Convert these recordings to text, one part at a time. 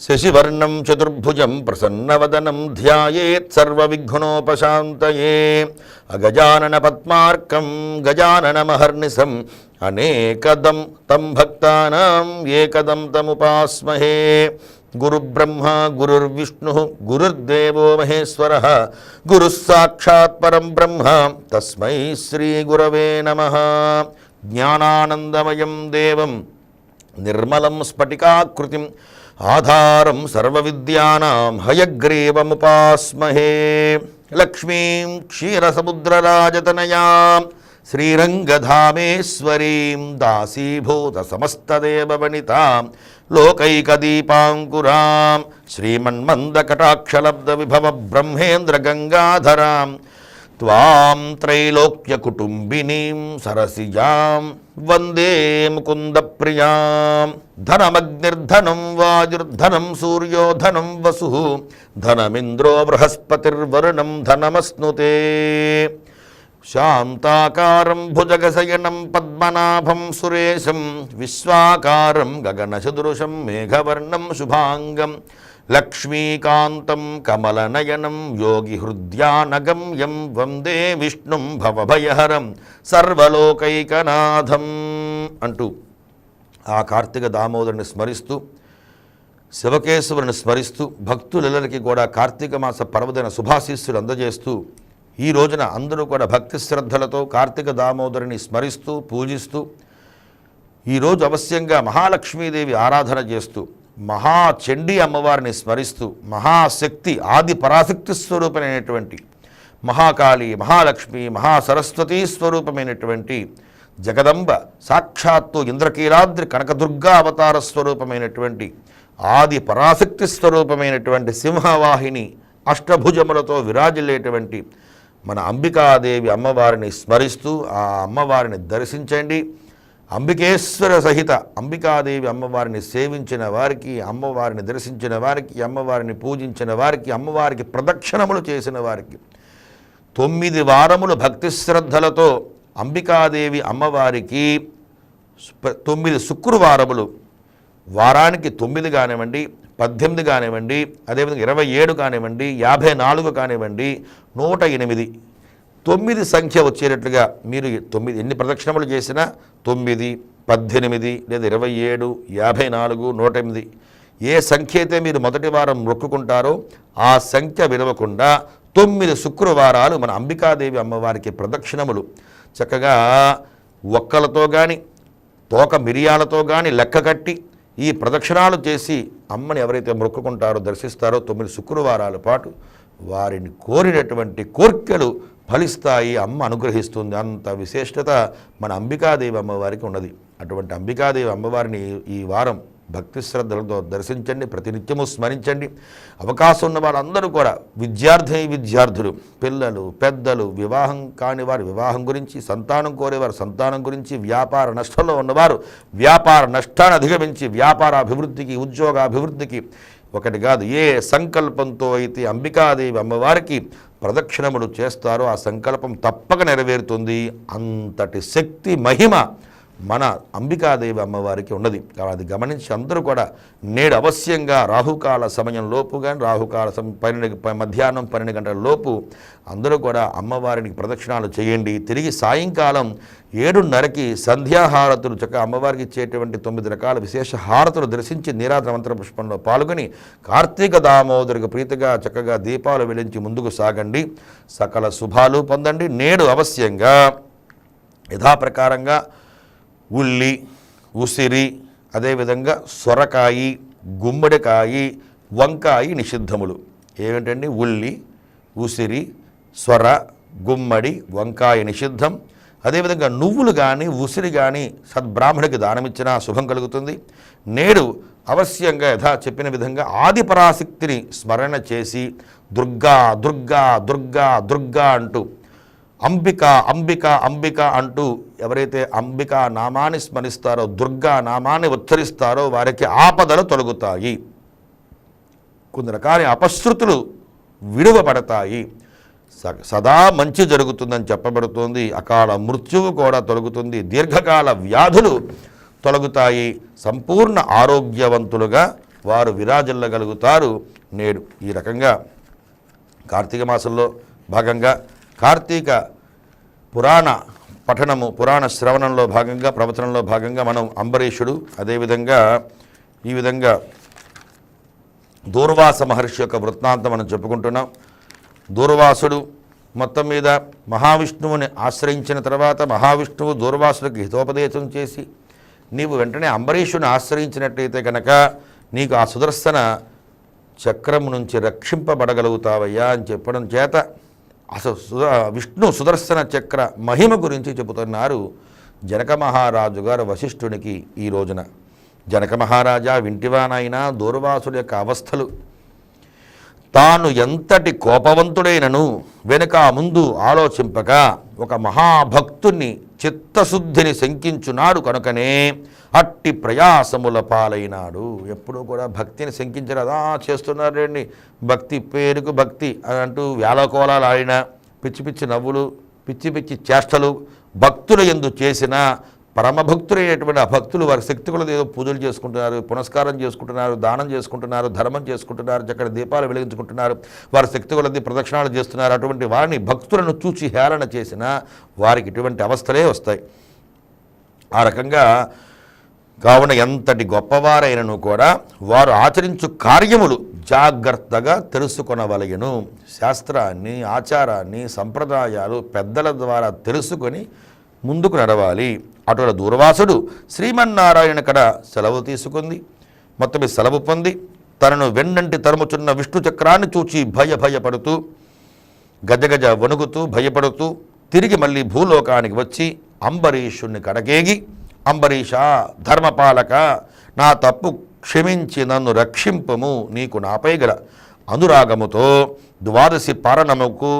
శశివర్ణం చతుర్భుజం ప్రసన్నవదనం ధ్యాయేత్ సర్వవిఘ్నోపశాంతయే. అగజానన పద్మార్కం గజాననమహర్నిశం అనేకదం తం భక్తానాం ఏకదం తముపాస్మహే గురుబ్రహ్మ గురుర్విష్ణు గురుర్దేవో మహేశ్వర గురు పరం బ్రహ్మ తస్మై శ్రీగురవే నమ. జ్ఞానానందమయం దేవం నిర్మలం స్ఫటికాకృతిం ఆధారం సర్వవిద్యానాం హయగ్రీవముపాస్మహే. లక్ష్మీం క్షీరసముద్రరాజతనయాం. శ్రీరంగధామేశ్వరీం దాసీభూత సమస్తదేవవనితాం లోకైకదీపాంకురాం. శ్రీమన్మందకటాక్షలబ్ద విభవ బ్రహ్మేంద్ర గంగాధరాం త్వాం త్రైలోక్యకుటుంబినీం సరసిజాం వందే ముకుందప్రియాం ధనమగ్నిర్ధనం వాయుర్ధనం సూర్యోధనం వసు ధనమింద్రో బృహస్పతిర్వరుణం ధనమస్నుతే శాంతాకారం భుజగశయనం పద్మనాభం సురేశం విశ్వాకారం గగనసదృశం మేఘవర్ణం శుభాంగం లక్ష్మీకాంతం కమలనయనం యోగి హృద్యానగమ్యం వందే విష్ణుం భవభయహరం సర్వలోకైకనాథం అంటూ ఆ కార్తీక దామోదరుని స్మరిస్తూ శివకేశవుని స్మరిస్తూ భక్తులెల్లరికి కూడా కార్తీక మాస పర్వదిన శుభాశీస్సులు అందజేస్తూ ఈ రోజున అందరూ కూడా భక్తి శ్రద్ధలతో కార్తీక దామోదరుని స్మరిస్తూ పూజిస్తూ ఈరోజు అవశ్యంగా మహాలక్ష్మీదేవి ఆరాధన చేస్తూ మహాచండీ అమ్మవారిని స్మరిస్తూ మహాశక్తి ఆది పరాశక్తి స్వరూపమైనటువంటి మహాకాళి మహాలక్ష్మి మహాసరస్వతీ స్వరూపమైనటువంటి జగదంబ సాక్షాత్తు ఇంద్రకీలాద్రి కనకదుర్గా అవతార స్వరూపమైనటువంటి ఆది పరాశక్తి స్వరూపమైనటువంటి సింహవాహిని అష్టభుజములతో విరాజిల్లేటువంటి మన అంబికాదేవి అమ్మవారిని స్మరిస్తూ ఆ అమ్మవారిని దర్శించండి. అంబికేశ్వర సహిత అంబికాదేవి అమ్మవారిని సేవించిన వారికి అమ్మవారిని దర్శించిన వారికి అమ్మవారిని పూజించిన వారికి అమ్మవారికి ప్రదక్షిణములు చేసిన వారికి తొమ్మిది వారములు భక్తి శ్రద్ధలతో అంబికాదేవి అమ్మవారికి తొమ్మిది శుక్రవారములు. వారానికి తొమ్మిది కానివ్వండి పద్దెనిమిది కానివ్వండి అదేవిధంగా ఇరవై ఏడు కానివ్వండి యాభై నాలుగు కానివ్వండి నూట ఎనిమిది. తొమ్మిది సంఖ్య వచ్చేటట్లుగా మీరు తొమ్మిది ఎన్ని ప్రదక్షిణములు చేసినా తొమ్మిది పద్దెనిమిది లేదా ఇరవై ఏడు యాభై నాలుగు నూట ఎనిమిది. ఏ సంఖ్య అయితే మీరు మొదటి వారం మొక్కుకుంటారో ఆ సంఖ్య విడవకుండా తొమ్మిది శుక్రవారాలు మన అంబికాదేవి అమ్మవారికి ప్రదక్షిణములు. చక్కగా ఒక్కలతో కానీ తోక మిరియాలతో కానీ లెక్క కట్టి ఈ ప్రదక్షిణాలు చేసి అమ్మని ఎవరైతే మొక్కుకుంటారో దర్శిస్తారో తొమ్మిది శుక్రవారాల పాటు వారిని కోరినటువంటి కోర్కెలు ఫలిస్తాయి అమ్మ అనుగ్రహిస్తుంది అంత విశేషత మన అంబికాదేవి అమ్మవారికి ఉన్నది. అటువంటి అంబికాదేవి అమ్మవారిని ఈ వారం భక్తి శ్రద్ధలతో దర్శించండి ప్రతినిత్యము స్మరించండి. అవకాశం ఉన్న వాళ్ళందరూ కూడా విద్యార్థి విద్యార్థులు పిల్లలు పెద్దలు వివాహం కాని వారు వివాహం గురించి సంతానం కోరేవారు సంతానం గురించి వ్యాపార నష్టంలో ఉన్నవారు వ్యాపార నష్టాన్ని అధిగమించి వ్యాపార అభివృద్ధికి ఉద్యోగ అభివృద్ధికి ఒకటి కాదు ఏ సంకల్పంతో అయితే అంబికాదేవి అమ్మవారికి ప్రదక్షిణములు చేస్తారో ఆ సంకల్పం తప్పక నెరవేరుతుంది. అంతటి శక్తి మహిమ మన అంబికాదేవి అమ్మవారికి ఉన్నది. అది గమనించి అందరూ కూడా నేడు అవశ్యంగా రాహుకాల సమయం లోపు కానీ రాహుకాల సమ పన్నెండు మధ్యాహ్నం పన్నెండు గంటల లోపు అందరూ కూడా అమ్మవారికి ప్రదక్షిణాలు చేయండి. తిరిగి సాయంకాలం ఏడున్నరకి సంధ్యాహారతులు చక్కగా అమ్మవారికి ఇచ్చేటువంటి తొమ్మిది రకాల విశేష హారతులు దర్శించి నీరాధ మంత్ర పుష్పంలో పాల్గొని కార్తీక దామోదరికి ప్రీతిగా చక్కగా దీపాలు వెలించి ముందుకు సాగండి. సకల శుభాలు పొందండి. నేడు అవశ్యంగా యథాప్రకారంగా ఉల్లి ఉసిరి అదేవిధంగా సొరకాయి గుమ్మడికాయి వంకాయి నిషిద్ధములు. ఏమిటండి? ఉల్లి ఉసిరి సొర గుమ్మడి వంకాయ నిషిద్ధం. అదేవిధంగా నువ్వులు కానీ ఉసిరి కానీ సద్బ్రాహ్మణికి దానమిచ్చినా శుభం కలుగుతుంది. నేడు అవశ్యంగా యథా చెప్పిన విధంగా ఆదిపరాశక్తిని స్మరణ చేసి దుర్గా దుర్గా దుర్గా దుర్గా అంటూ అంబిక అంబిక అంబిక అంటూ ఎవరైతే అంబిక నామాన్ని స్మరిస్తారో దుర్గా నామాన్ని ఉచ్చరిస్తారో వారికి ఆపదలు తొలగుతాయి. కొన్ని రకాల అపశృతులు విడువబడతాయి. స- సదా మంచి జరుగుతుందని చెప్పబడుతోంది. అకాల మృత్యువు కూడా తొలగుతుంది. దీర్ఘకాల వ్యాధులు తొలగుతాయి. సంపూర్ణ ఆరోగ్యవంతులుగా వారు విరాజిల్లగలుగుతారు. నేడు ఈ రకంగా కార్తీక మాసంలో భాగంగా కార్తీక పురాణ పఠనము పురాణ శ్రవణంలో భాగంగా ప్రవచనంలో భాగంగా మనం అంబరీషుడు అదేవిధంగా ఈ విధంగా దూర్వాస మహర్షి యొక్క వృత్తాంతం మనం చెప్పుకుంటున్నాం. దూర్వాసుడు మొత్తం మీద మహావిష్ణువుని ఆశ్రయించిన తర్వాత మహావిష్ణువు దూర్వాసుడికి హితోపదేశం చేసి నీవు వెంటనే అంబరీషుని ఆశ్రయించినట్లయితే కనుక నీకు ఆ సుదర్శన చక్రం నుంచి రక్షింపబడగలుగుతావయ్యా అని చెప్పడం చేత అసలు సుద విష్ణు సుదర్శన చక్ర మహిమ గురించి చెబుతున్నారు జనక మహారాజు గారు వశిష్ఠునికి ఈ రోజున. జనక మహారాజా వింటివానైనా దూర్వాసుడి యొక్క అవస్థలు. తాను ఎంతటి కోపవంతుడైనను వెనుక ముందు ఆలోచింపక ఒక మహాభక్తుణ్ణి చిత్తశుద్ధిని శంకించున్నాడు కనుకనే అట్టి ప్రయాసముల పాలైనాడు. ఎప్పుడూ కూడా భక్తిని శంకించరు. అదా చేస్తున్నారండి భక్తి పేరుకు భక్తి అని అంటూ వేలకోలాలు ఆడిన పిచ్చి పిచ్చి నవ్వులు పిచ్చి పిచ్చి చేష్టలు భక్తుల ఎందు చేసిన పరమభక్తులైనటువంటి ఆ భక్తులు వారి శక్తి కొలది ఏదో పూజలు చేసుకుంటున్నారు పునస్కారం చేసుకుంటున్నారు దానం చేసుకుంటున్నారు ధర్మం చేసుకుంటున్నారు చక్కటి దీపాలు వెలిగించుకుంటున్నారు వారి శక్తి కొలది ప్రదక్షిణాలు చేస్తున్నారు. అటువంటి వారిని భక్తులను చూచి హేళన చేసిన వారికి ఇటువంటి అవస్థలే వస్తాయి. ఆ రకంగా కావున ఎంతటి గొప్పవారైనను కూడా వారు ఆచరించు కార్యములు జాగ్రత్తగా తెలుసుకొనవలయను శాస్త్రాన్ని ఆచారాన్ని సంప్రదాయాలు పెద్దల ద్వారా తెలుసుకొని ముందుకు నడవాలి. అటువంటి దూర్వాసుడు శ్రీమన్నారాయణ కడ సెలవు తీసుకుంది. మొత్తమే సెలవు పొంది తనను వెన్నంటి తరుముచున్న విష్ణు చక్రాన్ని చూచి భయ భయపడుతూ గజగజ వణుకుతూ భయపడుతూ తిరిగి మళ్ళీ భూలోకానికి వచ్చి అంబరీషుణ్ణి కడగేగి అంబరీష ధర్మపాలక నా తప్పు క్షమించి నన్ను రక్షింపము నీకు నాపై గల అనురాగముతో ద్వాదశి పారణముకు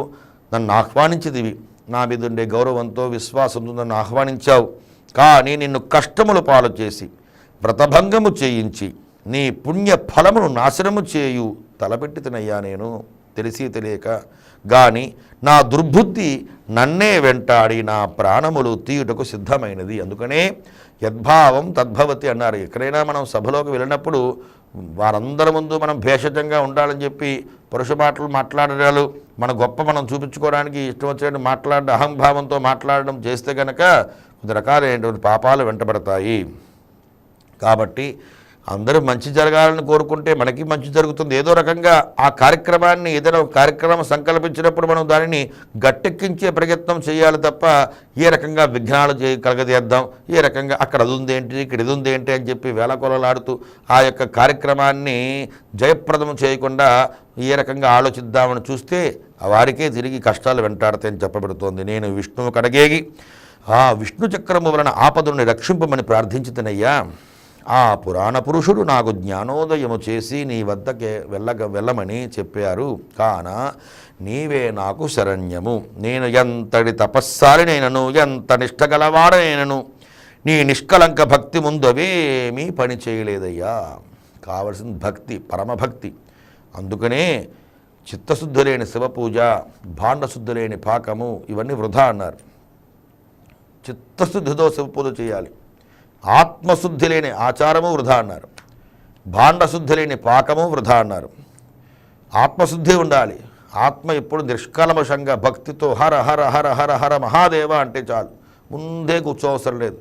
నన్ను ఆహ్వానించిదివి నా మీద ఉండే గౌరవంతో విశ్వాసంతో నన్ను ఆహ్వానించావు. కానీ నిన్ను కష్టములు పాలు చేసి వ్రతభంగము చేయించి నీ పుణ్య ఫలమును నాశనము చేయు తలపెట్టి తినయ్యా నేను. తెలిసి తెలియక. గాని నా దుర్బుద్ధి నన్నే వెంటాడి నా ప్రాణములు తీయుటకు సిద్ధమైనది. అందుకనే యద్భావం తద్భవతి అన్నారు. ఎక్కడైనా మనం సభలోకి వెళ్ళినప్పుడు వారందరి ముందు మనం భేషజంగా ఉండాలని చెప్పి పురుష మాటలు మాట్లాడడాలు మన గొప్ప మనం చూపించుకోవడానికి ఇష్టం వచ్చినట్టు మాట్లాడడం అహంభావంతో మాట్లాడడం చేస్తే కనుక కొన్ని రకాలైనటువంటి పాపాలు వెంటబడతాయి. కాబట్టి అందరూ మంచి జరగాలని కోరుకుంటే మనకి మంచి జరుగుతుంది. ఏదో రకంగా ఆ కార్యక్రమాన్ని ఏదైనా కార్యక్రమం సంకల్పించినప్పుడు మనం దానిని గట్టెక్కించే ప్రయత్నం చేయాలి తప్ప ఏ రకంగా విఘ్నాలు చేయ కలగజేద్దాం. ఏ రకంగా అక్కడ అది ఉంది ఏంటి ఇక్కడ ఇది ఉంది ఏంటి అని చెప్పి వేలకొలలాడుతూ ఆ యొక్క కార్యక్రమాన్ని జయప్రదం చేయకుండా ఏ రకంగా ఆలోచిద్దామని చూస్తే వారికే తిరిగి కష్టాలు వెంటాడతాయని చెప్పబడుతోంది. నేను విష్ణువు కడగేగి ఆ విష్ణు చక్రము వలన ఆపదుని రక్షింపమని ప్రార్థించితనయ్యా. ఆ పురాణ పురుషుడు నాకు జ్ఞానోదయము చేసి నీ వద్దకే వెళ్ళగ వెళ్ళమని చెప్పారు. కాన నీవే నాకు శరణ్యము. నేను ఎంతటి తపస్సారినైనను ఎంత నిష్టగలవాడనైనను నీ నిష్కలంక భక్తి ముందు అవేమీ పని చేయలేదయ్యా. కావలసిన భక్తి పరమభక్తి. అందుకనే చిత్తశుద్ధి లేని శివపూజ భాండశుద్ధి లేని పాకము ఇవన్నీ వృధా అన్నారు. చిత్తశుద్ధితో శివపూజ చేయాలి. ఆత్మశుద్ధి లేని ఆచారము వృధా అన్నారు. భాండశుద్ధి లేని పాకము వృధా అన్నారు. ఆత్మశుద్ధి ఉండాలి. ఆత్మ ఎప్పుడు నిష్కలమషంగా భక్తితో హర హర హర హర హర మహాదేవ అంటే చాలు. ముందే కూర్చోవసరం లేదు.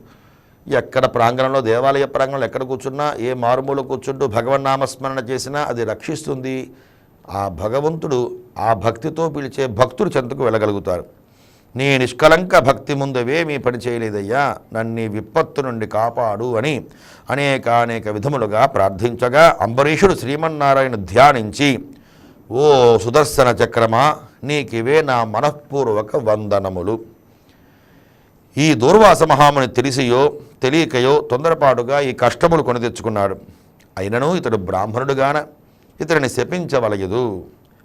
ఎక్కడ ప్రాంగణంలో దేవాలయ ప్రాంగణంలో ఎక్కడ కూర్చున్నా ఏ మారుమూల కూర్చుంటూ భగవన్ నామస్మరణ చేసినా అది రక్షిస్తుంది. ఆ భగవంతుడు ఆ భక్తితో పిలిచే భక్తుడు చెంతకు వెళ్ళగలుగుతారు నీ నిష్కలంక భక్తి ముందువేమీ పని చేయలేదయ్యా. నన్ను విపత్తు నుండి కాపాడు అని అనేక అనేక విధములుగా ప్రార్థించగా అంబరీషుడు శ్రీమన్నారాయణ ధ్యానించి ఓ సుదర్శన చక్రమా నీకివే నా మనఃపూర్వక వందనములు. ఈ దూర్వాస మహాముని తెలిసియో తెలియకయో తొందరపాటుగా ఈ కష్టములు కొని తెచ్చుకున్నాడు. అయినను ఇతడు బ్రాహ్మణుడుగాన ఇతడిని శపించవలయదు.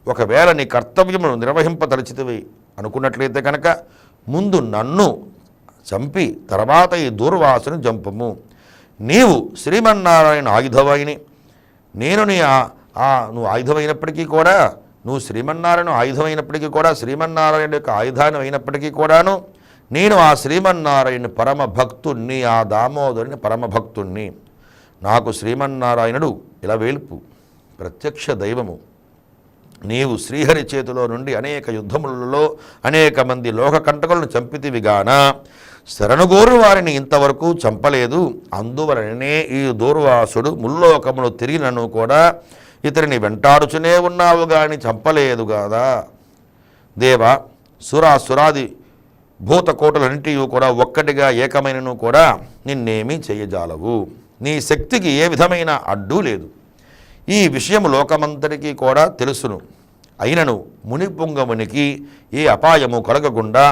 ఒకవేళ నీ కర్తవ్యమును నిర్వహింపదలిచితివి అనుకున్నట్లయితే కనుక ముందు నన్ను చంపి తర్వాత ఈ దూర్వాసుని చంపము నీవు శ్రీమన్నారాయణ ఆయుధవాయిని నేను నీ ఆ- నువ్వు ఆయుధమైనప్పటికీ కూడా నువ్వు శ్రీమన్నారాయణ ఆయుధమైనప్పటికీ కూడా శ్రీమన్నారాయణ యొక్క ఆయుధాన్ని అయినప్పటికీ కూడాను నేను ఆ శ్రీమన్నారాయణ పరమ భక్తుణ్ణి ఆ దామోదరుని పరమ భక్తుణ్ణి నాకు శ్రీమన్నారాయణుడు ఇలా వేల్పు. ప్రత్యక్ష దైవము. నీవు శ్రీహరి చేతిలో నుండి అనేక యుద్ధములలో అనేక మంది లోకకంటకులను చంపితివిగాన శరణుగోరు వారిని ఇంతవరకు చంపలేదు. అందువలననే ఈ దూర్వాసుడు ముల్లోకమును తిరిగినను కూడా ఇతరిని వెంటాడుచునే ఉన్నావు గాని చంపలేదు కదా దేవ సురాసురాది భూతకోటలన్నింటివి కూడా ఒక్కటిగా ఏకమైనను కూడా నిన్నేమీ చేయజాలవు. నీ శక్తికి ఏ విధమైన అడ్డు లేదు. ఈ విషయం లోకమంతరికీ కూడా తెలుసును. అయినను మునిపుంగమునికి ఏ అపాయము కలగకుండా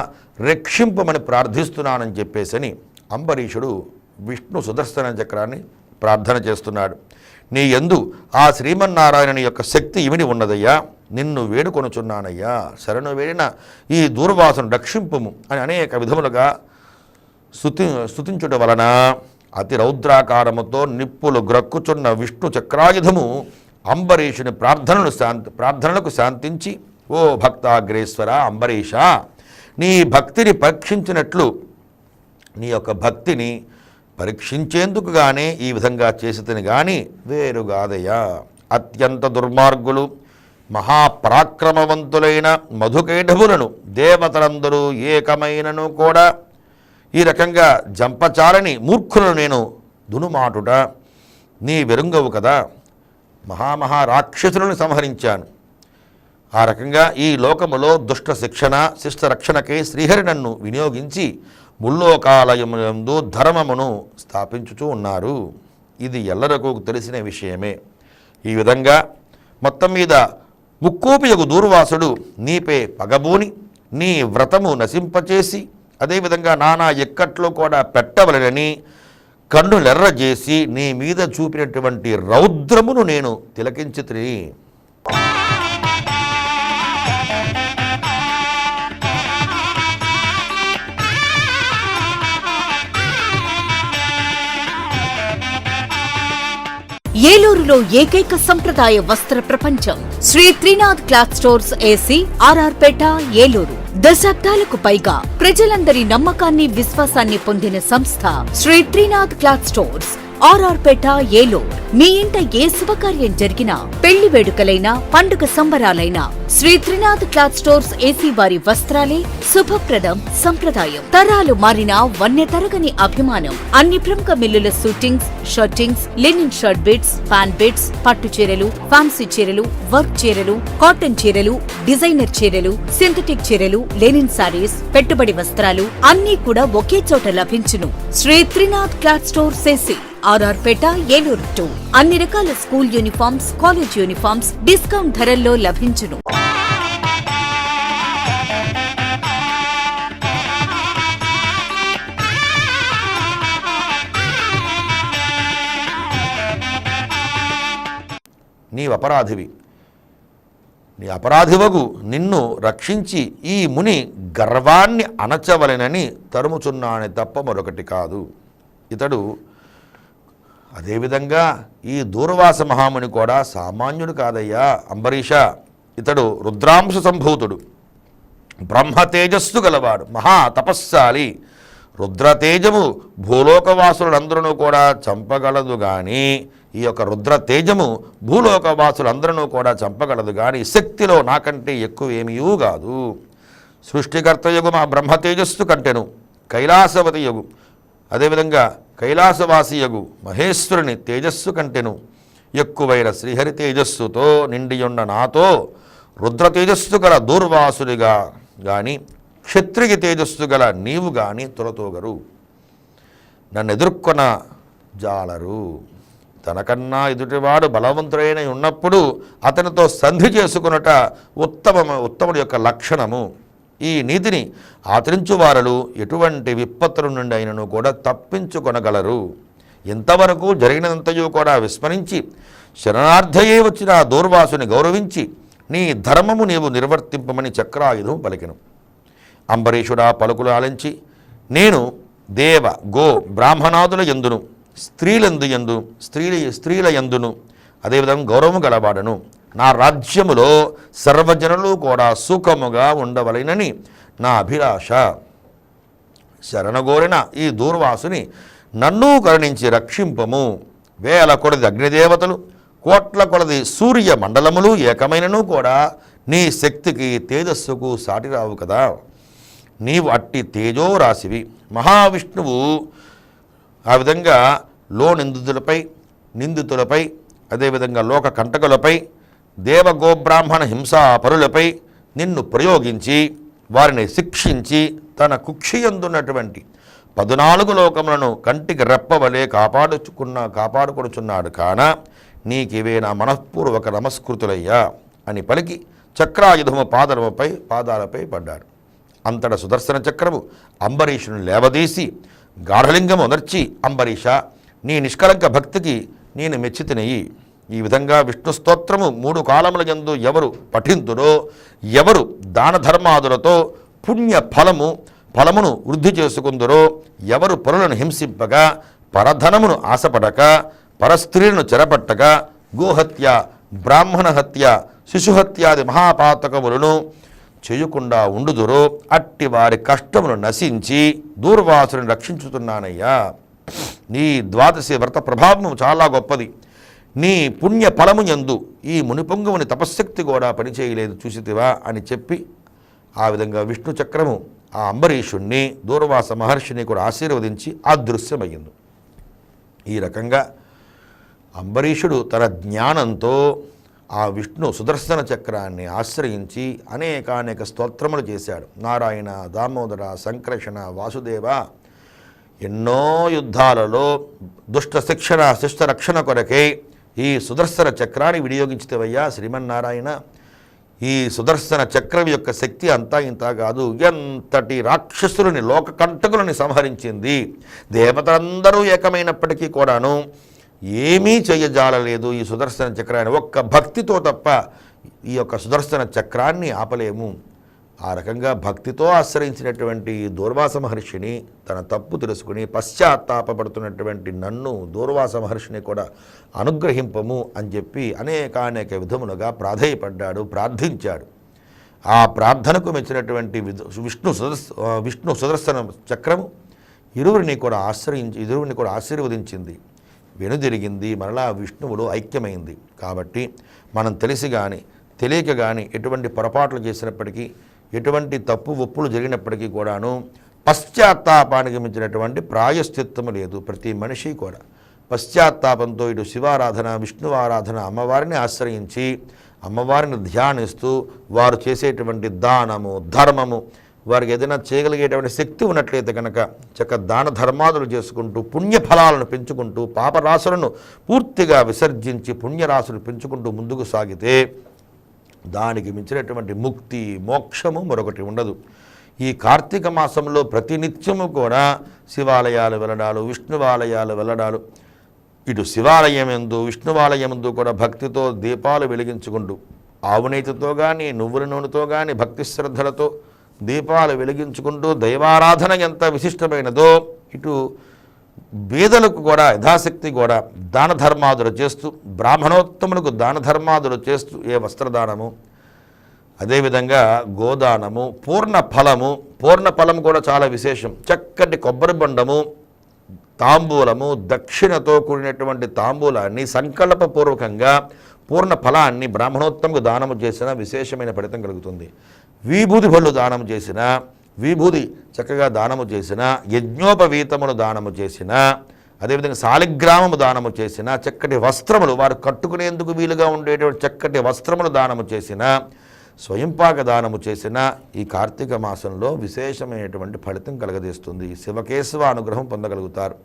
రక్షింపమని ప్రార్థిస్తున్నానని చెప్పేసని అంబరీషుడు విష్ణు సుదర్శన చక్రాన్ని ప్రార్థన చేస్తున్నాడు. నీ యందు ఆ శ్రీమన్నారాయణుని యొక్క శక్తి ఇమిడి ఉన్నదయ్యా నిన్ను వేడుకొనుచున్నానయ్యా. శరణు వేడిన ఈ దూర్వాసను రక్షింపుము అని అనేక విధములుగా స్థుతి స్థుతించుట వలన అతి రౌద్రాకారముతో నిప్పులు గ్రక్కుచున్న విష్ణు చక్రాయుధము అంబరీషుని ప్రార్థనను శాంతి ప్రార్థనలకు శాంతించి ఓ భక్తాగ్రేశ్వర అంబరీష నీ భక్తిని పరీక్షించినట్లు నీ యొక్క భక్తిని పరీక్షించేందుకు గానే ఈ విధంగా చేసితని గాని వేరుగాదయ్యా అత్యంత దుర్మార్గులు మహాపరాక్రమవంతులైన మధుకైఢవులను దేవతలందరూ ఏకమైనను కూడా ఈ రకంగా జంపచాలని మూర్ఖులను నేను దునుమాటుట నీ వెరుంగవు కదా. మహామహా రాక్షసులను సంహరించాను. ఆ రకంగా ఈ లోకములో దుష్ట శిక్షణ శిష్ట రక్షణకై శ్రీహరి నన్ను వినియోగించి ముల్లోకాలయములందు ధర్మమును స్థాపించుచూ ఉన్నారు. ఇది ఎల్లరకు తెలిసిన విషయమే. ఈ విధంగా మొత్తం మీద ముక్కోపియగు దూర్వాసుడు నీపే పగబూని నీ వ్రతము నశింపచేసి అదేవిధంగా నానా ఎక్కట్లో కూడా పెట్టవలనని కన్నులెర్ర చేసి నీ మీద చూపినటువంటి రౌద్రమును నేను తిలకించి ఏలూరులో ఏకైక సంప్రదాయ వస్త్ర ప్రపంచం Shri Trinath cloth stores AC RR Peta Eluru. దశాబ్దాలకు పైగా ప్రజలందరి నమ్మకాన్ని విశ్వాసాన్ని పొందిన సంస్థ శ్రీ త్రినాథ్ క్లాత్ స్టోర్స్ ఆర్ఆర్పేట ఏలో మీ ఇంట ఏ శుభకార్యం జరిగినా పెళ్ళి వేడుకలైనా పండుగ సంబరాలైనా Shri Trinath cloth stores AC వారి వస్త్రాలే శుభప్రదం సంప్రదాయం. తరాలు మారిన వన్యతరగని అభిమానం. అన్ని ప్రముఖ మిల్లుల shootings shirtings linen shirt bits fan bits పట్టు చీరలు ఫ్యాన్సీ చీరలు వర్క్ చీరలు కాటన్ చీరలు డిజైనర్ చీరలు సింథటిక్ చీరలు లెనిన్ సారీస్ పెట్టుబడి వస్త్రాలు అన్నీ కూడా ఒకే చోట లభించును. Shri Trinath cloth stores AC RR Peta Eluru two. అన్ని రకాల school uniforms college uniforms discount ధరల్లో లభించును. నీవు అపరాధివి. నీ అపరాధివగు నిన్ను రక్షించి ఈ ముని గర్వాన్ని అణచవలెనని తరుముచున్నానే తప్ప మరొకటి కాదు. ఇతడు అదేవిధంగా ఈ దూర్వాస మహాముని కూడా సామాన్యుడు కాదయ్యా అంబరీష. ఇతడు రుద్రాంశ సంభూతుడు. బ్రహ్మ తేజస్సు గలవాడు మహా తపస్శాలి. రుద్రతేజము భూలోకవాసులందరూ కూడా చంపగలదు కానీ ఈ యొక్క రుద్ర తేజము భూలోకవాసులందరూ కూడా చంపగలదు కానీ శక్తిలో నాకంటే ఎక్కువ ఏమీయూ కాదు. సృష్టికర్త యుగు మా బ్రహ్మ తేజస్సు కంటెను కైలాసవతి యగు అదేవిధంగా కైలాసవాసి యగు మహేశ్వరుని తేజస్సు కంటెను. ఎక్కువైన శ్రీహరి తేజస్సుతో నిండియున్న నాతో రుద్ర తేజస్సు గల దూర్వాసుడిగా గాని క్షత్రియ తేజస్సు గల నీవు గాని తొలతోగరు నన్ను ఎదుర్కొన జాలరు. తనకన్నా ఎదుటివాడు బలవంతుడైన ఉన్నప్పుడు అతనితో సంధి చేసుకున్నట ఉత్తమ ఉత్తముడి యొక్క లక్షణము. ఈ నీతిని ఆచరించువారలు ఎటువంటి విపత్తుల నుండి అయినను కూడా తప్పించుకొనగలరు. ఇంతవరకు జరిగినంతయు కూడా విస్మరించి శరణార్థయే వచ్చిన దూర్వాసుని గౌరవించి నీ ధర్మము నీవు నిర్వర్తింపమని చక్రాయుధం పలికిను. అంబరీషుడా పలుకులు ఆలించి నేను దేవ గో బ్రాహ్మణాదుల ఎందును? స్త్రీలందు ఎందు స్త్రీల స్త్రీల ఎందును అదేవిధంగా గౌరవం గలవాడను. నా రాజ్యములో సర్వజనులు కూడా సుఖముగా ఉండవలెనని నా అభిలాష. శరణగోరిన ఈ దూర్వాసుని నన్ను కరుణించి రక్షింపము. వేల కొలది అగ్నిదేవతలు కోట్ల కొలది సూర్య మండలములు ఏకమైనను కూడా నీ శక్తికి తేజస్సుకు సాటిరావు కదా. నీవు అట్టి తేజో రాశివి మహావిష్ణువు ఆ విధంగా లో నిందితులపై నిందితులపై అదేవిధంగా లోక కంటకులపై దేవగోబ్రాహ్మణ హింసాపరులపై నిన్ను ప్రయోగించి వారిని శిక్షించి తన కుక్షియందున్నటువంటి పద్నాలుగు లోకములను కంటికి రెప్పవలే కాపాడుచుకున్న కాపాడుకొనుచున్నాడు కాన నీకివే నా మనఃపూర్వక నమస్కృతులయ్యా అని పలికి చక్రాయుధము పాదముపై పాదాలపై పడ్డాడు. అంతట సుదర్శన చక్రము అంబరీషుని లేవదీసి గాఢలింగము నర్చి అంబరీష నీ నిష్కలంక భక్తికి నేను మెచ్చితినయి. ఈ విధంగా విష్ణు స్తోత్రము మూడు కాలముల యందు ఎవరు పఠింతురో ఎవరు దాన ధర్మాదులతో పుణ్య ఫలము ఫలమును వృద్ధి చేసుకుందరో ఎవరు పరులను హింసింపగా పరధనమును ఆశపడక పరస్త్రీలను చెరపట్టక గోహత్య బ్రాహ్మణ హత్య శిశుహత్యాది మహాపాతకములను చేయకుండా ఉండుదురో అట్టి వారి కష్టమును నశించి దూర్వాసుని రక్షించుతున్నానయ్యా. నీ ద్వాదశి వ్రత ప్రభావము చాలా గొప్పది. నీ పుణ్య ఫలము యందు ఈ మునిపొంగుని తపశ్శక్తి కూడా పనిచేయలేదు చూసితివా అని చెప్పి ఆ విధంగా విష్ణు చక్రము ఆ అంబరీషుణ్ణి దూర్వాస మహర్షిని కూడా ఆశీర్వదించి అదృశ్యమయ్యింది ఈ రకంగా అంబరీషుడు తన జ్ఞానంతో ఆ విష్ణు సుదర్శన చక్రాన్ని ఆశ్రయించి అనేకానేక స్తోత్రములు చేశాడు. నారాయణ దామోదర సంకర్షణ వాసుదేవ ఎన్నో యుద్ధాలలో దుష్ట శిక్షణ శిష్ట రక్షణ కొరకై ఈ సుదర్శన చక్రాన్ని వినియోగించితేవయ్యా శ్రీమన్నారాయణ. ఈ సుదర్శన చక్రం యొక్క శక్తి అంతా ఇంత కాదు. ఎంతటి రాక్షసులని లోక కంటకులని సంహరించింది. దేవతలందరూ ఏకమైనప్పటికీ కూడాను ఏమీ చేయజాలలేదు ఈ సుదర్శన చక్రాన్ని. ఒక్క భక్తితో తప్ప ఈ యొక్క సుదర్శన చక్రాన్ని ఆపలేము. ఆ రకంగా భక్తితో ఆశ్రయించినటువంటి దూర్వాస మహర్షిని తన తప్పు తెలుసుకుని పశ్చాత్తాపడుతున్నటువంటి నన్ను దూర్వాస మహర్షిని కూడా అనుగ్రహింపము అని చెప్పి అనేకానేక విధములుగా ప్రాధేయపడ్డాడు ప్రార్థించాడు. ఆ ప్రార్థనకు మెచ్చినటువంటి విష్ణు సుదర్శ విష్ణు సుదర్శన చక్రము ఇరువురిని కూడా ఆశ్రయించి ఇరువురిని కూడా ఆశీర్వదించింది. వెనుదిరిగింది మరలా విష్ణువులో ఐక్యమైంది. కాబట్టి మనం తెలిసి కానీ తెలియక కానీ ఎటువంటి పొరపాట్లు చేసినప్పటికీ ఎటువంటి తప్పు ఒప్పులు జరిగినప్పటికీ కూడాను పశ్చాత్తాపానికి మించినటువంటి ప్రాయశ్చిత్తము లేదు ప్రతి మనిషి కూడా. పశ్చాత్తాపంతో ఇటు శివారాధన విష్ణువారాధన అమ్మవారిని ఆశ్రయించి అమ్మవారిని ధ్యానిస్తూ వారు చేసేటువంటి దానము ధర్మము వారికి ఏదైనా చేయగలిగేటువంటి శక్తి ఉన్నట్లయితే కనుక చక్క దాన ధర్మాదులు చేసుకుంటూ పుణ్యఫలాలను పెంచుకుంటూ పాపరాశులను పూర్తిగా విసర్జించి పుణ్యరాశులు పెంచుకుంటూ ముందుకు సాగితే దానికి మించినటువంటి ముక్తి మోక్షము మరొకటి ఉండదు. ఈ కార్తీక మాసంలో ప్రతినిత్యము కూడా శివాలయాలు వెళ్ళడాలు విష్ణువాలయాలు వెళ్ళడాలు ఇటు శివాలయం ఎందు విష్ణువాలయం కూడా భక్తితో దీపాలు వెలిగించుకుంటూ ఆవునేతితో కానీ నువ్వుల నూనెతో కానీ భక్తి శ్రద్ధలతో దీపాలు వెలిగించుకుంటూ దైవారాధన ఎంత విశిష్టమైనదో ఇటు బీదలకు కూడా యథాశక్తి కూడా దాన ధర్మాదులు చేస్తూ బ్రాహ్మణోత్తములకు దాన ధర్మాదులు చేస్తూ ఏ వస్త్రదానము అదేవిధంగా గోదానము పూర్ణ ఫలము పూర్ణ ఫలం కూడా చాలా విశేషం. చక్కటి కొబ్బరి బండము తాంబూలము దక్షిణతో కూడినటువంటి తాంబూలాన్ని సంకల్పపూర్వకంగా పూర్ణ ఫలాన్ని బ్రాహ్మణోత్తముకు దానము చేసిన విశేషమైన ఫలితం కలుగుతుంది. విభూతి పళ్ళు దానం చేసిన విభూది చక్కగా దానము చేసిన యజ్ఞోపవీతమును దానము చేసిన అదేవిధంగా శాలిగ్రామము దానము చేసిన చక్కటి వస్త్రములు వారు కట్టుకునేందుకు వీలుగా ఉండేటువంటి చక్కటి వస్త్రములు దానము చేసిన స్వయంపాక దానము చేసిన ఈ కార్తీక మాసంలో విశేషమైనటువంటి ఫలితం కలగజేస్తుంది. శివకేశవ అనుగ్రహం పొందగలుగుతారు.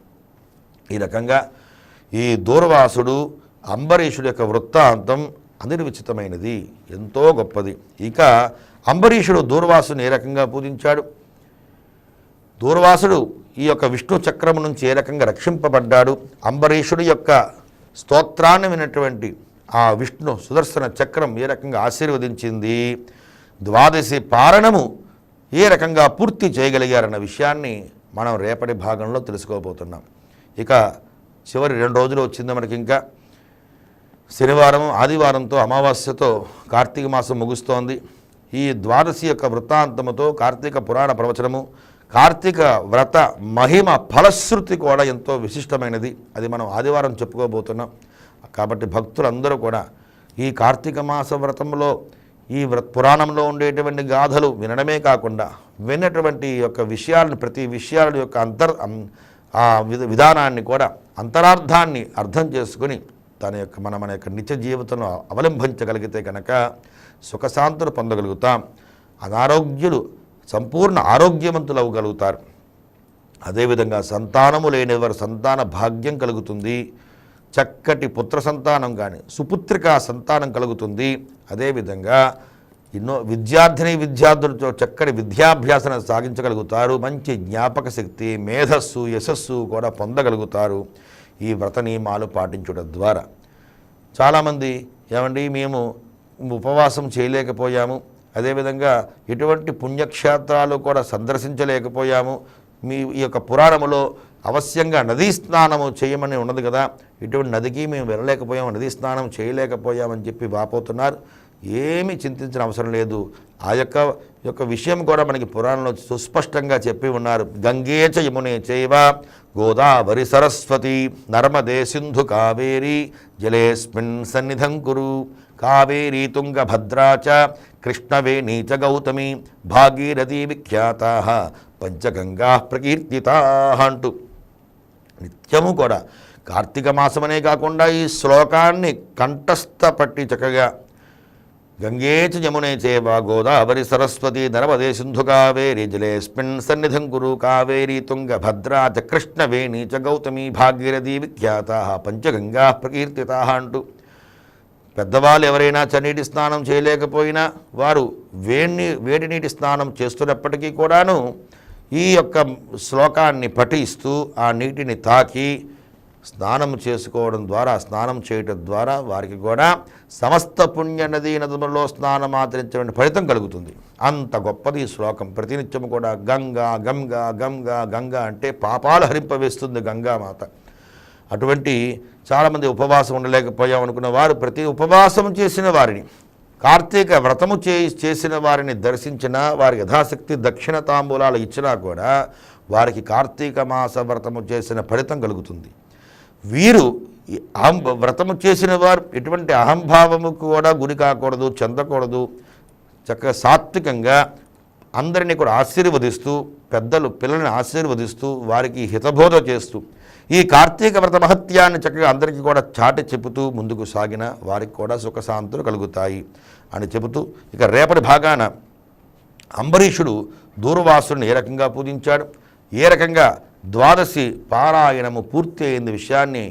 ఈ రకంగా ఈ దూర్వాసుడు అంబరీషుడు యొక్క వృత్తాంతం అనిర్విచితమైనది ఎంతో గొప్పది. ఇక అంబరీషుడు దూర్వాసుని ఏ రకంగా పూజించాడు? దూర్వాసుడు ఈ యొక్క విష్ణు చక్రము నుంచి ఏ రకంగా రక్షింపబడ్డాడు? అంబరీషుడి యొక్క స్తోత్రాన్ని వినటువంటి ఆ విష్ణు సుదర్శన చక్రం ఏ రకంగా ఆశీర్వదించింది? ద్వాదశి పారణము ఏ రకంగా పూర్తి చేయగలిగారన్న విషయాన్ని మనం రేపటి భాగంలో తెలుసుకోబోతున్నాం. ఇక చివరి రెండు రోజులు వచ్చింది మనకి ఇంకా. శనివారం ఆదివారంతో అమావాస్యతో కార్తీక మాసం ముగుస్తోంది. ఈ ద్వాదశి యొక్క వృత్తాంతముతో కార్తీక పురాణ ప్రవచనము కార్తీక వ్రత మహిమ ఫలశ్రుతి కూడా ఎంతో విశిష్టమైనది. అది మనం ఆదివారం చెప్పుకోబోతున్నాం. కాబట్టి భక్తులందరూ కూడా ఈ కార్తీక మాస వ్రతంలో ఈ వ్ర పురాణంలో ఉండేటువంటి గాథలు వినడమే కాకుండా విన్నటువంటి ఈ యొక్క విషయాలను ప్రతి విషయాల యొక్క అంతర్ విధానాన్ని కూడా అంతరార్థాన్ని అర్థం చేసుకుని తన యొక్క మన మన యొక్క నిత్య జీవితంలో అవలంబించగలిగితే కనుక సుఖశాంతులు పొందగలుగుతాం. అనారోగ్యులు సంపూర్ణ ఆరోగ్యవంతులు అవ్వగలుగుతారు అదేవిధంగా సంతానము లేని వారు సంతాన భాగ్యం కలుగుతుంది. చక్కటి పుత్ర సంతానం కానీ సుపుత్రికా సంతానం కలుగుతుంది. అదేవిధంగా ఎన్నో విద్యార్థిని విద్యార్థులతో చక్కటి విద్యాభ్యాసం సాగించగలుగుతారు. మంచి జ్ఞాపక శక్తి మేధస్సు యశస్సు కూడా పొందగలుగుతారు. ఈ వ్రత నియమాలు పాటించడం ద్వారా. చాలామంది ఏమండి మేము ఉపవాసం చేయలేకపోయాము. అదేవిధంగా ఎటువంటి పుణ్యక్షేత్రాలు కూడా సందర్శించలేకపోయాము. మీ ఈ యొక్క పురాణములో అవశ్యంగా నదీ స్నానము చేయమని ఉన్నది కదా ఇటువంటి నదికి మేము వెళ్ళలేకపోయాము నదీ స్నానం చేయలేకపోయామని చెప్పి వాపోతున్నారు. ఏమీ చింతించిన అవసరం లేదు. ఆ యొక్క యొక్క విషయం కూడా మనకి పురాణంలో సుస్పష్టంగా చెప్పి ఉన్నారు. గంగేచ యమునే చేవ గోదావరి సరస్వతి నర్మదే సింధు కావేరి జలేస్మిన్ సన్నిధం కురు. కావేరీ తుంగభద్రా చ కృష్ణవేణీ చ గౌతమి భాగీరథీ విఖ్యాత పంచగంగా ప్రకీర్తితా అంటూ. నిత్యము కూడా కార్తీక మాసమనే కాకుండా ఈ శ్లోకాన్ని కంఠస్థపట్టి చక్కగా గంగేచ యమునే చేవ గోదావరి సరస్వతి నర్మదే సింధు కావేరి జలేస్మిన్ సన్నిధం గురు కావేరి తుంగ భద్రా చ కృష్ణవేణి చ గౌతమి భాగీరథీ విఖ్యాత పంచగంగా ప్రకీర్తిత అంటూ. పెద్దవాళ్ళు ఎవరైనా చన్నీటి స్నానం చేయలేకపోయినా వారు వేడి వేడి నీటి స్నానం చేస్తున్నప్పటికీ కూడాను ఈ యొక్క శ్లోకాన్ని పఠిస్తూ ఆ నీటిని తాకి స్నానం చేసుకోవడం ద్వారా స్నానం చేయటం ద్వారా వారికి కూడా సమస్త పుణ్య నదీ నదులలో స్నానం ఆచరించడం ఫలితం కలుగుతుంది. అంత గొప్పది ఈ శ్లోకం. ప్రతినిత్యం కూడా గంగా గంగా గంగా గంగా అంటే పాపాలు హరింపవేస్తుంది గంగామాత. అటువంటి చాలామంది ఉపవాసం ఉండలేకపోయాం అనుకున్న వారు ప్రతి ఉపవాసం చేసిన వారిని కార్తీక వ్రతము చే చేసిన వారిని దర్శించిన వారి యథాశక్తి దక్షిణ తాంబూలాలు ఇచ్చినా కూడా వారికి కార్తీక మాస వ్రతము చేసిన ఫలితం కలుగుతుంది. వీరు అహం వ్రతము చేసిన వారు ఎటువంటి అహంభావముకు కూడా గురి కాకూడదు చెందకూడదు. చక్కగా సాత్వికంగా అందరినీ కూడా ఆశీర్వదిస్తూ పెద్దలు పిల్లల్ని ఆశీర్వదిస్తూ వారికి హితబోధ చేస్తూ ఈ కార్తీక వ్రత మహత్యాన్ని చక్కగా అందరికీ కూడా చాటి చెబుతూ ముందుకు సాగిన వారికి కూడా సుఖశాంతులు కలుగుతాయి అని చెబుతూ ఇక రేపటి భాగాన అంబరీషుడు దూర్వాసుని ఏ రకంగా పూజించాడు? ఏ రకంగా ద్వాదశి పారాయణము పూర్తి అయింది విషయాన్ని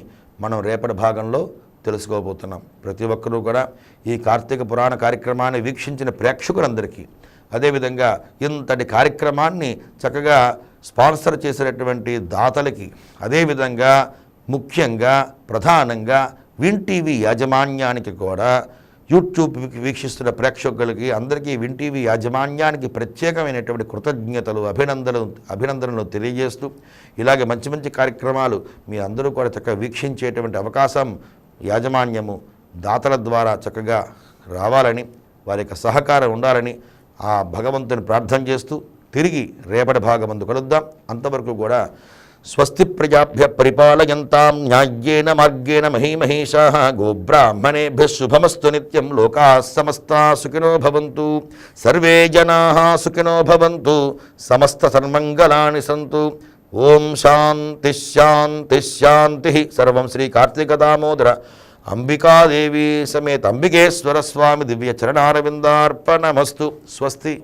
మనం రేపటి భాగంలో తెలుసుకోబోతున్నాం. ప్రతి ఒక్కరూ కూడా ఈ కార్తీక పురాణ కార్యక్రమాన్ని వీక్షించిన ప్రేక్షకులందరికీ అదేవిధంగా ఇంతటి కార్యక్రమాన్ని చక్కగా స్పాన్సర్ చేసినటువంటి దాతలకి అదేవిధంగా ముఖ్యంగా ప్రధానంగా విన్ టీవీ యాజమాన్యానికి కూడా యూట్యూబ్ వీక్షిస్తున్న ప్రేక్షకులకి అందరికీ విన్ టీవీ యాజమాన్యానికి ప్రత్యేకమైనటువంటి కృతజ్ఞతలు అభినందనలు అభినందనలు తెలియజేస్తూ ఇలాగే మంచి మంచి కార్యక్రమాలు మీ అందరూ కూడా చక్కగా వీక్షించేటువంటి అవకాశం యాజమాన్యము దాతల ద్వారా చక్కగా రావాలని వారి యొక్క సహకారం ఉండాలని ఆ భగవంతుని ప్రార్థన చేస్తూ తిరిగి రేపటి భాగమందు కలుద్దాం. అంతవరకు కూడా స్వస్తి ప్రజాభ్య పరిపాలయంతాం న్యాయ్యేన మార్గేణ మహీమహేషా గోబ్రాహ్మణేభ్య శుభమస్తు నిత్యం లోకా సమస్తా సుఖినో భవంతు. సర్వే జనా సుఖినో భవంతు. సమస్త సన్మంగళాని సంతు. ఓం శాంతి శాంతి శాంతి. సర్వం శ్రీ కార్తీక దామోదర అంబికాదేవి సమేత అంబికేశ్వర స్వామి దివ్య చరణారవిందార్పణమస్తు. స్వస్తి.